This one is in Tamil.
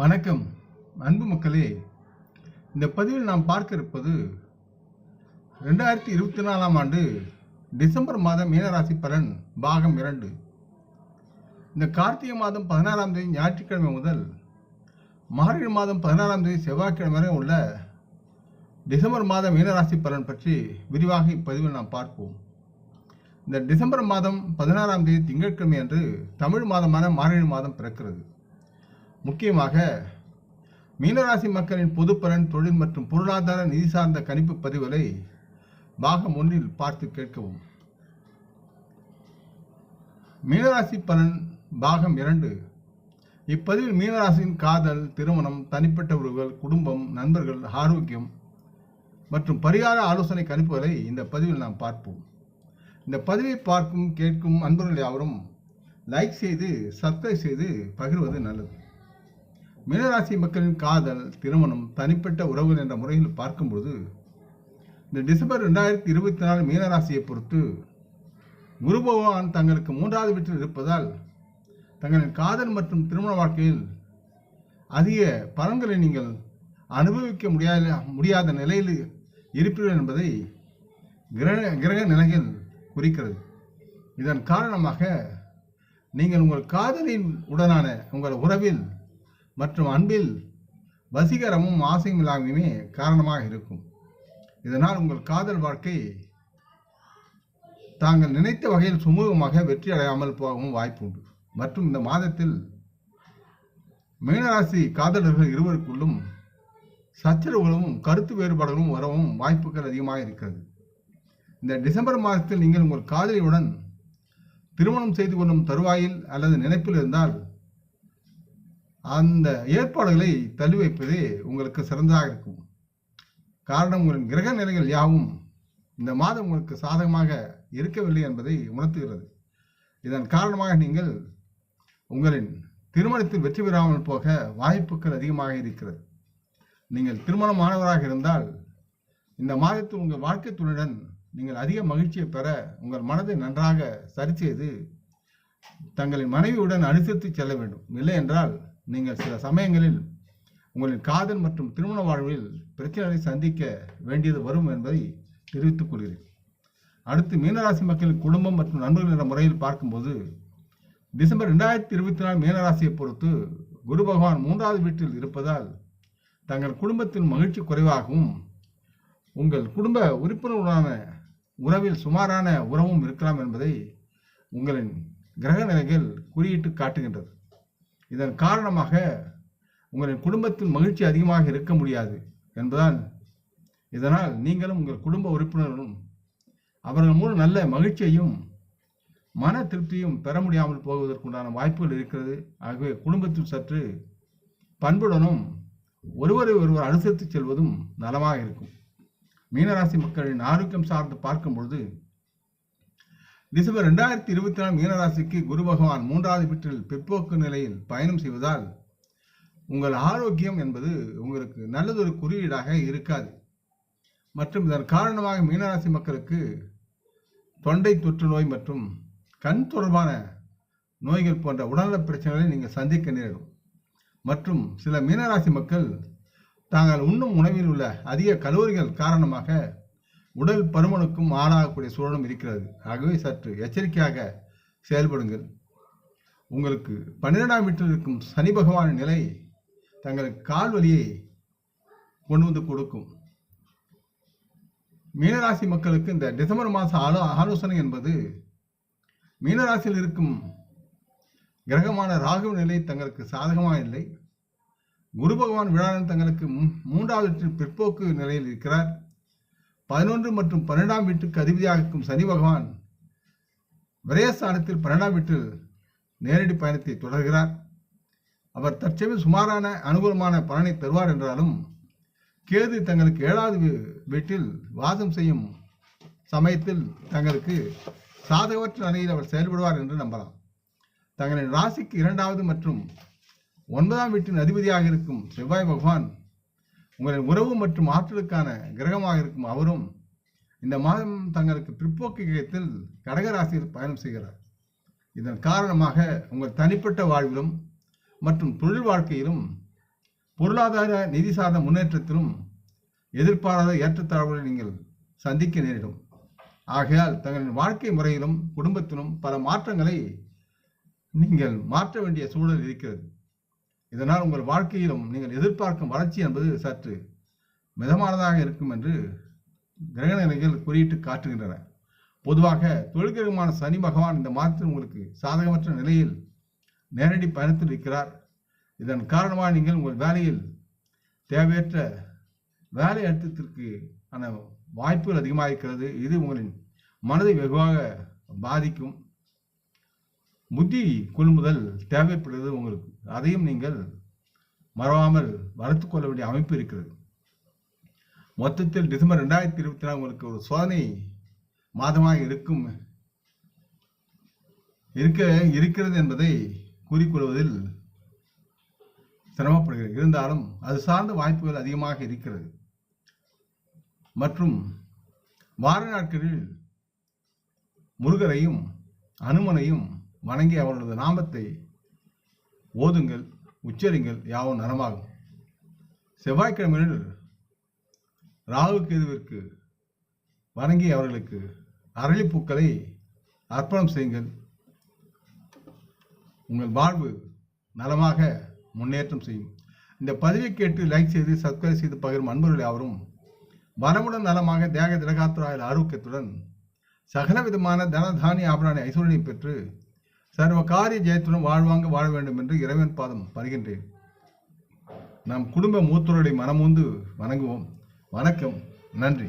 வணக்கம். அன்பு மக்களே இந்த பதிவில் நாம் பார்க்க இருப்பது ரெண்டாயிரத்தி இருபத்தி நாலாம் ஆண்டு டிசம்பர் மாதம் மீனராசி பலன் பாகம் இரண்டு. இந்த கார்த்திகை மாதம் பதினாறாம் தேதி ஞாயிற்றுக்கிழமை முதல் மார்கழி மாதம் பதினாறாம் தேதி செவ்வாய்க்கிழமை வரை உள்ள டிசம்பர் மாதம் மீனராசி பலன் பற்றி விரிவாக இப்பதிவில் நாம் பார்ப்போம். இந்த டிசம்பர் மாதம் பதினாறாம் தேதி திங்கட்கிழமை அன்று தமிழ் மாதமான மார்கழி மாதம் பிறக்கிறது. முக்கியமாக மீனராசி மக்களின் பொதுப்பலன் தொழில் மற்றும் பொருளாதார நிதி சார்ந்த கணிப்பு பதிவுகளை பாகம் ஒன்றில் பார்த்து கேட்கவும். மீனராசி பலன் பாகம் இரண்டு. இப்பதிவில் மீனராசியின் காதல் திருமணம் தனிப்பட்ட உறவுகள் குடும்பம் நண்பர்கள் ஆரோக்கியம் மற்றும் பரிகார ஆலோசனை கணிப்புகளை இந்த பதிவில் நாம் பார்ப்போம். இந்த பதிவை பார்க்கும் கேட்கும் அன்பர்கள் யாவரும் லைக் செய்து சப்ஸ்கிரைப் செய்து பகிர்வது நல்லது. மீனராசி மக்களின் காதல் திருமணம் தனிப்பட்ட உறவுகள் என்ற முறையில் பார்க்கும்போது இந்த டிசம்பர் ரெண்டாயிரத்தி இருபத்தி நாலு மீனராசியை பொறுத்து குரு பகவான் தங்களுக்கு மூன்றாவது வீட்டில் இருப்பதால் தங்களின் காதல் மற்றும் திருமண வாழ்க்கையில் அதிக பலன்களை நீங்கள் அனுபவிக்க முடியாத முடியாத நிலையில் இருப்பீர்கள் என்பதை கிரக கிரக நிலைகள் குறிக்கிறது. இதன் காரணமாக நீங்கள் உங்கள் காதலின் உடனான உங்கள் உறவில் மற்றும் அன்பில் வசீகரமும் ஆசையும் இல்லாமையுமே காரணமாக இருக்கும். இதனால் உங்கள் காதல் வாழ்க்கை தாங்கள் நினைத்த வகையில் சுமூகமாக வெற்றி அடையாமல் போகவும் வாய்ப்பு உண்டு மற்றும் இந்த மாதத்தில் மீனராசி காதலர்கள் இருவருக்குள்ளும் சச்சரவுகளும் கருத்து வேறுபாடுகளும் வரவும் வாய்ப்புகள் அதிகமாக இருக்கிறது. இந்த டிசம்பர் மாதத்தில் நீங்கள் உங்கள் காதலியுடன் திருமணம் செய்து கொள்ளும் தருவாயில் அல்லது நினைப்பில் இருந்தால் அந்த ஏற்பாடுகளை தள்ளி வைப்பதே உங்களுக்கு சிறந்ததாக இருக்கும். காரணம் உங்களின் கிரக நிலைகள் யாவும் இந்த மாதம் உங்களுக்கு சாதகமாக இருக்கவில்லை என்பதை உணர்த்துகிறது. இதன் காரணமாக நீங்கள் உங்களின் திருமணத்தில் வெற்றி பெறாமல் போக வாய்ப்புகள் அதிகமாக இருக்கிறது. நீங்கள் திருமணமானவராக இருந்தால் இந்த மாதத்தில் உங்கள் வாழ்க்கை துணையுடன் நீங்கள் அதிக மகிழ்ச்சியை பெற உங்கள் மனதை நன்றாக சரி செய்து தங்களின் மனைவியுடன் அனுசரித்து செல்ல வேண்டும். இல்லை என்றால் நீங்கள் சில சமயங்களில் உங்களின் காதல் மற்றும் திருமண வாழ்வில் பிரச்சனைகளை சந்திக்க வேண்டியது வரும் என்பதை தெரிவித்துக் கொள்கிறேன். அடுத்து மீனராசி மக்களின் குடும்பம் மற்றும் நண்பர்கள் என்ற முறையில் பார்க்கும்போது டிசம்பர் ரெண்டாயிரத்தி இருபத்தி நாலு மீனராசியை பொறுத்து குரு பகவான் மூன்றாவது வீட்டில் இருப்பதால் தங்கள் குடும்பத்தின் மகிழ்ச்சி குறைவாகவும் உங்கள் குடும்ப உறுப்பினருடனான உறவில் சுமாரான உறவும் இருக்கலாம் என்பதை உங்களின் கிரக நிலைகள் குறியிட்டு காட்டுகின்றது. இதன் காரணமாக உங்களின் குடும்பத்தில் மகிழ்ச்சி அதிகமாக இருக்க முடியாது என்பதால் இதனால் நீங்களும் உங்கள் குடும்ப உறுப்பினர்களும் அவர்கள் மூலம் நல்ல மகிழ்ச்சியையும் மன திருப்தியும் பெற முடியாமல் போவதற்குண்டான வாய்ப்புகள் இருக்கிறது. ஆகவே குடும்பத்தில் சற்று பண்புடனும் ஒருவரை ஒருவர் அனுசரித்து செல்வதும் நலமாக இருக்கும். மீனராசி மக்களின் ஆரோக்கியம் சார்ந்து பார்க்கும் பொழுது டிசம்பர் ரெண்டாயிரத்தி இருபத்தி நாலு மீனராசிக்கு குரு பகவான் மூன்றாவது வீட்டில் பிற்போக்கு நிலையில் பயணம் செய்வதால் உங்கள் ஆரோக்கியம் என்பது உங்களுக்கு நல்லதொரு குறியீடாக இருக்காது. மற்றும் இதன் காரணமாக மீனராசி மக்களுக்கு தொண்டை தொற்று நோய் மற்றும் கண் தொடர்பான நோய்கள் போன்ற உடல்நலப் பிரச்சனைகளை நீங்கள் சந்திக்க நேரிடும். மற்றும் சில மீனராசி மக்கள் தாங்கள் உண்ணும் உணவில் உள்ள அதிக கலோரிகள் காரணமாக உடல் பருமனுக்கும் ஆளாகக்கூடிய சூழலும் இருக்கிறது. ஆகவே சற்று எச்சரிக்கையாக செயல்படுங்கள். உங்களுக்கு பன்னிரெண்டாம் வீட்டில் இருக்கும் சனி பகவானின் நிலை தங்களுக்கு கால் வலியை கொண்டு வந்து கொடுக்கும். மீனராசி மக்களுக்கு இந்த டிசம்பர் மாத ஆலோ ஆலோசனை என்பது மீனராசியில் இருக்கும் கிரகமான ராகு நிலை தங்களுக்கு சாதகமாக இல்லை. குரு பகவான் விழாவின் தங்களுக்கு மூன்றாவது பிற்போக்கு நிலையில் இருக்கிறார். பதினொன்று மற்றும் பன்னெண்டாம் வீட்டுக்கு அதிபதியாக இருக்கும் சனி பகவான் விரயஸ்தானத்தில் பன்னெண்டாம் வீட்டில் நேரடி பயணத்தை தொடர்கிறார். அவர் தற்சமயம் சுமாரான அனுகூலமான பலனை தருவார் என்றாலும் கேது தங்களுக்கு ஏழாவது வீட்டில் வாசம் செய்யும் சமயத்தில் தங்களுக்கு சாதகவற்ற நிலையில் அவர் செயல்படுவார் என்று நம்பலாம். தங்களின் ராசிக்கு இரண்டாவது மற்றும் ஒன்பதாம் வீட்டின் அதிபதியாக இருக்கும் செவ்வாய் பகவான் உங்களின் உறவு மற்றும் ஆற்றலுக்கான கிரகமாக இருக்கும் அவரும் இந்த மாதம் தங்களுக்கு பிற்போக்கு கிரகத்தில் கடகராசியில் பயணம் செய்கிறார். இதன் காரணமாக உங்கள் தனிப்பட்ட வாழ்விலும் மற்றும் தொழில் வாழ்க்கையிலும் பொருளாதார நிதி சார்ந்த முன்னேற்றத்திலும் எதிர்பாராத ஏற்றத்தாழ்வுகளை நீங்கள் சந்திக்க நேரிடும். ஆகையால் தங்களின் வாழ்க்கை முறையிலும் குடும்பத்திலும் பல மாற்றங்களை நீங்கள் மாற்ற வேண்டிய சூழல் இருக்கிறது. இதனால் உங்கள் வாழ்க்கையிலும் நீங்கள் எதிர்பார்க்கும் வளர்ச்சி என்பது சற்று மிதமானதாக இருக்கும் என்று கிரக நிலைகள் குறியிட்டு காட்டுகின்றன. பொதுவாக தொழில்கிரகமான சனி பகவான் இந்த மாதத்தில் உங்களுக்கு சாதகமற்ற நிலையில் நேரடி பயணத்தில் இருக்கிறார் இதன் காரணமாக நீங்கள் உங்கள் வேலையில் தேவையற்ற வேலை அழுத்தத்திற்கு ஆன வாய்ப்புகள் அதிகமாக இருக்கிறது இது உங்களின் மனதை வெகுவாக பாதிக்கும். புத்தி கொள்முதல் தேவைப்படுகிறது உங்களுக்கு. அதையும் நீங்கள் மறவாமல் வளர்த்துக் கொள்ள வேண்டிய அமைப்பு இருக்கிறது. மொத்தத்தில் டிசம்பர் ரெண்டாயிரத்தி இருபத்தி நாலு உங்களுக்கு ஒரு சோதனை மாதமாக இருக்கும். இருக்க இருக்கிறது என்பதை கூறிக்கொள்வதில் சிரமப்படுகிறது இருந்தாலும் அது சார்ந்த வாய்ப்புகள் அதிகமாக இருக்கிறது. மற்றும் வார நாட்களில் முருகரையும் அனுமனையும் வணங்கி அவர்களது நாமத்தை ஓதுங்கள் உச்சரிங்கள் யாவும் நலமாகும் செவ்வாய்க்கிழமையில் ராகு கேதுவிற்கு வணங்கி அவர்களுக்கு அரளிப்பூக்களை அர்ப்பணம் செய்யுங்கள். உங்கள் வாழ்வு நலமாக முன்னேற்றம் செய்யும். இந்த பதிவை கேட்டு லைக் செய்து சப்ஸ்கிரைப் செய்து பகிரும் அன்பர்கள் யாவரும் வரவுடன் நலமாக தேக திரகாத்துராயில் ஆரோக்கியத்துடன் சகல விதமான தனதானிய ஆபராணி ஐஸ்வர்யை பெற்று சர்வ காரிய ஜெயத்துடன் வாழ்வாங்க வாழ வேண்டும் என்று இறைவன் பாதம் பருகின்றேன். நம் குடும்ப மூத்தோருடைய மனமுந்து வணங்குவோம். வணக்கம். நன்றி.